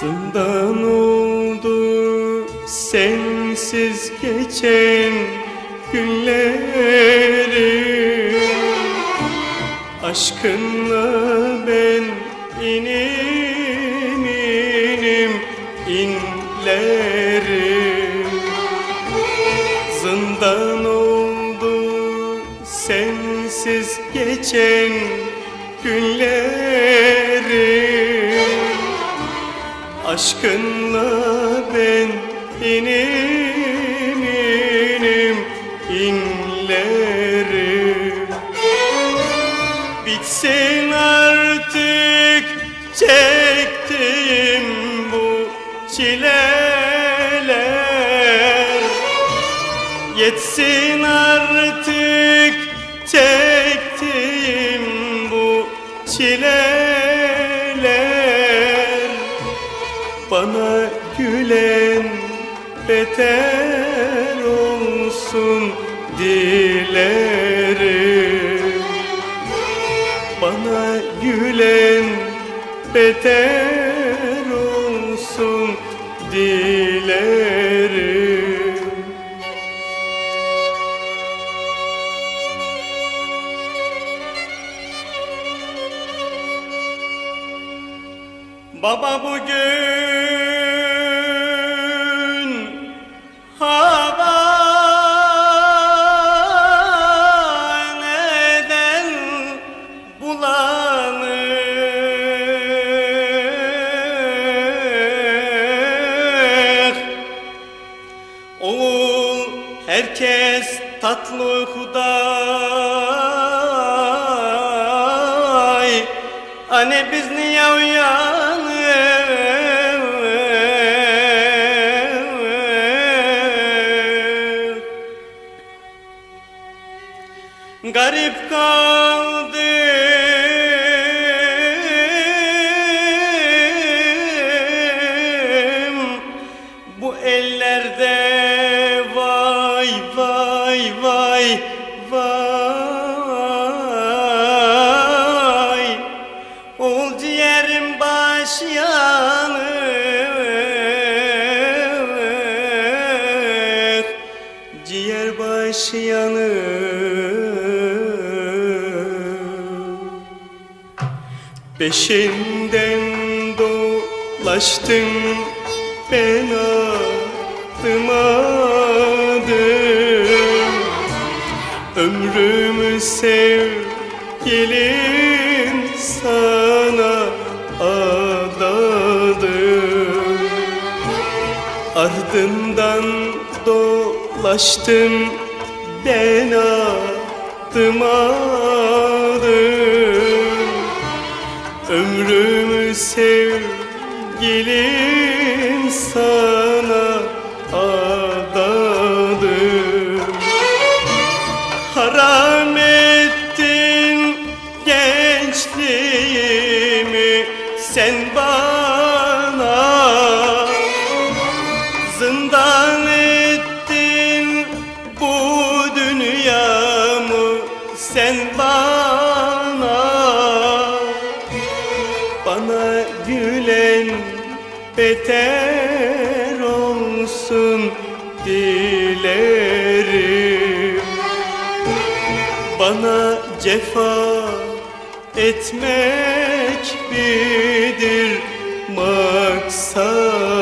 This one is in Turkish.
Zindan oldu sensiz geçen günlerim. Aşkınla ben inim inim inlerim. Zindan oldu sensiz geçen günlerim. Aşkınla ben inim inim inlerim. Bitsin artık çektiğim bu çileler. Yetsin artık çektiğim bu çileler Bana gülen beter olsun dilerim. Bana gülen beter olsun dilerim Baba bugün hava neden bulanık Oğul herkes tatlı huday Anne biz niye uyanık Garip kaldım Bu ellerde vay vay vay vay. Ol ciğerim baş yanık Ciğer baş yanık Peşinden dolaştım ben adım adım Ömrümü sevgilim sana adadım. Ardından dolaştım ben adım adım sevgilim sana adadım Haram ettin gençliğimi sen bana. Zindan Bana gülen beter olsun dilerim. Bana cefa etmek midir maksat